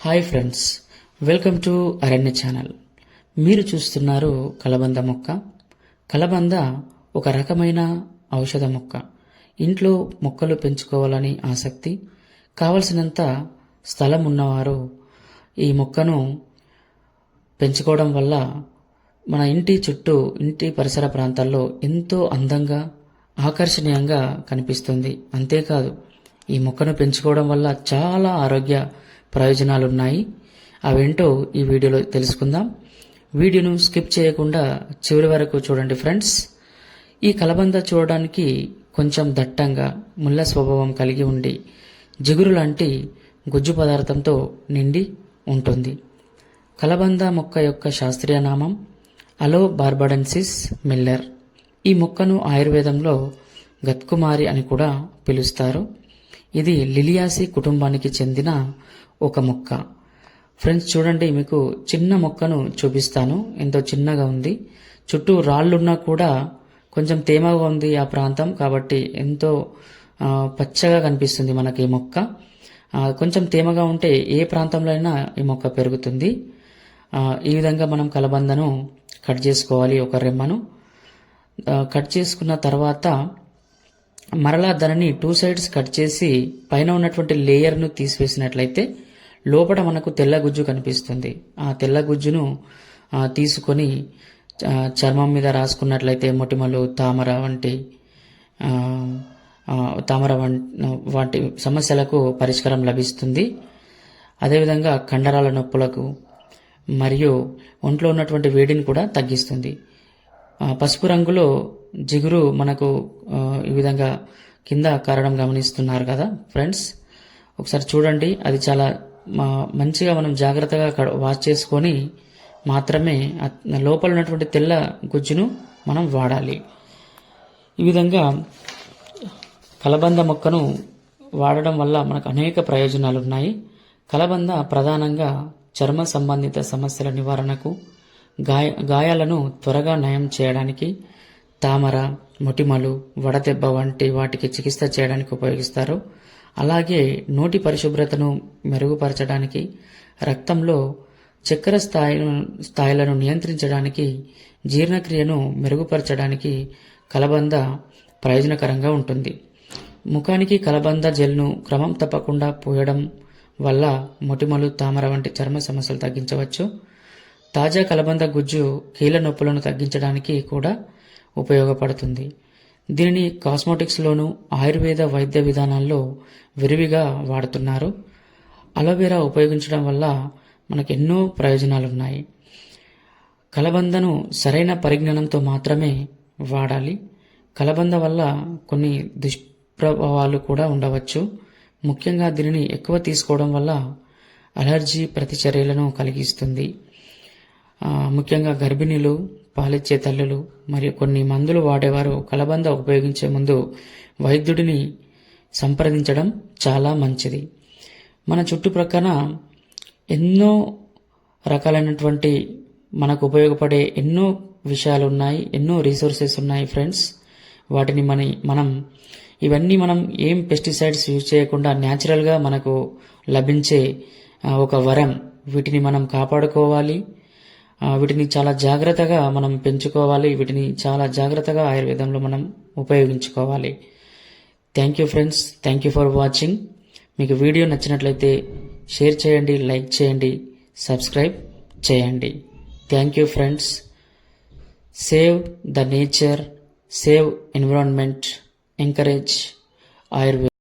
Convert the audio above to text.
Hi friends welcome to Aranya channel. మీరు చూస్తున్నారు కలబంద మొక్క. కలబంద ఒక రకమైన ఔషధ మొక్క. ఇంట్లో మొక్కలు పెంచుకోవాలని ఆసక్తి కావలసినంత స్థలం ఉన్నవారు ఈ మొక్కను పెంచుకోవడం వల్ల మన ఇంటి చుట్టూ ఇంటి పరిసర ప్రాంతాల్లో ఎంతో అందంగా ఆకర్షణీయంగా కనిపిస్తుంది. అంతేకాదు ఈ మొక్కను పెంచుకోవడం వల్ల చాలా ఆరోగ్య ప్రయోజనాలు ఉన్నాయి అవేంటో ఈ వీడియోలో తెలుసుకుందాం. వీడియోను స్కిప్ చేయకుండా చివరి వరకు చూడండి ఫ్రెండ్స్. ఈ కలబంద చూడడానికి కొంచెం దట్టంగా ముళ్ళ స్వభావం కలిగి ఉండి జిగురు లాంటి గుజ్జు పదార్థంతో నిండి ఉంటుంది. కలబంద మొక్క యొక్క శాస్త్రీయ నామం అలో బార్బడెన్సిస్ మిల్లర్. ఈ మొక్కను ఆయుర్వేదంలో గత్కుమారి అని కూడా పిలుస్తారు. ఇది లిలియాసి కుటుంబానికి చెందిన ఒక మొక్క. ఫ్రెండ్స్ చూడండి మీకు చిన్న మొక్కను చూపిస్తాను. ఎంతో చిన్నగా ఉంది. చుట్టూ రాళ్ళున్నా కూడా కొంచెం తేమగా ఉంది ఆ ప్రాంతం. కాబట్టి ఎంతో పచ్చగా కనిపిస్తుంది మనకి ఈ మొక్క. కొంచెం తేమగా ఉంటే ఏ ప్రాంతంలో అయినా ఈ మొక్క పెరుగుతుంది. ఈ విధంగా మనం కలబందను కట్ చేసుకోవాలి ఒక రెమ్మను. కట్ చేసుకున్న తర్వాత మరలా దానిని టూ సైడ్స్ కట్ చేసి పైన ఉన్నటువంటి లేయర్ను తీసివేసినట్లయితే లోపల మనకు తెల్ల గుజ్జు కనిపిస్తుంది. ఆ తెల్ల గుజ్జును తీసుకొని చర్మం మీద రాసుకున్నట్లయితే మొటిమలు తామర వంటి తామర వంటి సమస్యలకు పరిష్కారం లభిస్తుంది. అదేవిధంగా కండరాల నొప్పులకు మరియు ఒంట్లో ఉన్నటువంటి వేడిని కూడా తగ్గిస్తుంది. పసుపు రంగులో జిగురు మనకు ఈ విధంగా కింద కారడం గమనిస్తున్నారు కదా ఫ్రెండ్స్? ఒకసారి చూడండి అది చాలా మంచిగా మనం జాగ్రత్తగా కడ- వాష్ చేసుకొని మాత్రమే లోపల ఉన్నటువంటి తెల్ల గుజ్జును మనం వాడాలి. ఈ విధంగా కలబంద మొక్కను వాడడం వల్ల మనకు అనేక ప్రయోజనాలు ఉన్నాయి కలబంద ప్రధానంగా చర్మ సంబంధిత సమస్యల నివారణకు గాయ గాయాలను త్వరగా నయం చేయడానికి తామర మొటిమలు వడదెబ్బ వంటి వాటికి చికిత్స చేయడానికి ఉపయోగిస్తారు. అలాగే నోటి పరిశుభ్రతను మెరుగుపరచడానికి రక్తంలో చక్కెర స్థాయి స్థాయిలను నియంత్రించడానికి జీర్ణక్రియను మెరుగుపరచడానికి కలబంద ప్రయోజనకరంగా ఉంటుంది. ముఖానికి కలబంద జెల్ను క్రమం తప్పకుండా పోయడం వల్ల మొటిమలు తామర వంటి చర్మ సమస్యలు తగ్గించవచ్చు. తాజా కలబంద గుజ్జు కీళ్ళ నొప్పులను తగ్గించడానికి కూడా ఉపయోగపడుతుంది. దీనిని కాస్మోటిక్స్లోను ఆయుర్వేద వైద్య విధానాల్లో విరివిగా వాడుతున్నారు. అలోవెరా ఉపయోగించడం వల్ల మనకు ఎన్నో ప్రయోజనాలు ఉన్నాయి కలబందను సరైన పరిజ్ఞానంతో మాత్రమే వాడాలి. కలబంద వల్ల కొన్ని దుష్ప్రభావాలు కూడా ఉండవచ్చు. ముఖ్యంగా దీనిని ఎక్కువ తీసుకోవడం వల్ల అలర్జీ ప్రతిచర్యలను కలిగిస్తుంది. ముఖ్యంగా గర్భిణీలు పాలిచ్చే తల్లులు మరియు కొన్ని మందులు వాడేవారు కలబంద ఉపయోగించే ముందు వైద్యుడిని సంప్రదించడం చాలా మంచిది. మన చుట్టుప్రక్కన ఎన్నో రకాలైనటువంటి మనకు ఉపయోగపడే ఎన్నో విషయాలు ఉన్నాయి ఎన్నో రీసోర్సెస్ ఉన్నాయి ఫ్రెండ్స్. వాటిని మన మనం ఇవన్నీ మనం ఏం పెస్టిసైడ్స్ యూజ్ చేయకుండా న్యాచురల్గా మనకు లభించే ఒక వరం. వీటిని మనం కాపాడుకోవాలి. వీటిని చాలా జాగ్రత్తగా మనం పెంచుకోవాలి. వీటిని చాలా జాగ్రత్తగా ఆయుర్వేదంలో మనం ఉపయోగించుకోవాలి. Thank you friends thank you for watching మీకు వీడియో నచ్చినట్లయితే షేర్ చేయండి లైక్ చేయండి సబ్స్క్రైబ్ చేయండి. Thank you friends save the nature save environment encourage Ayurveda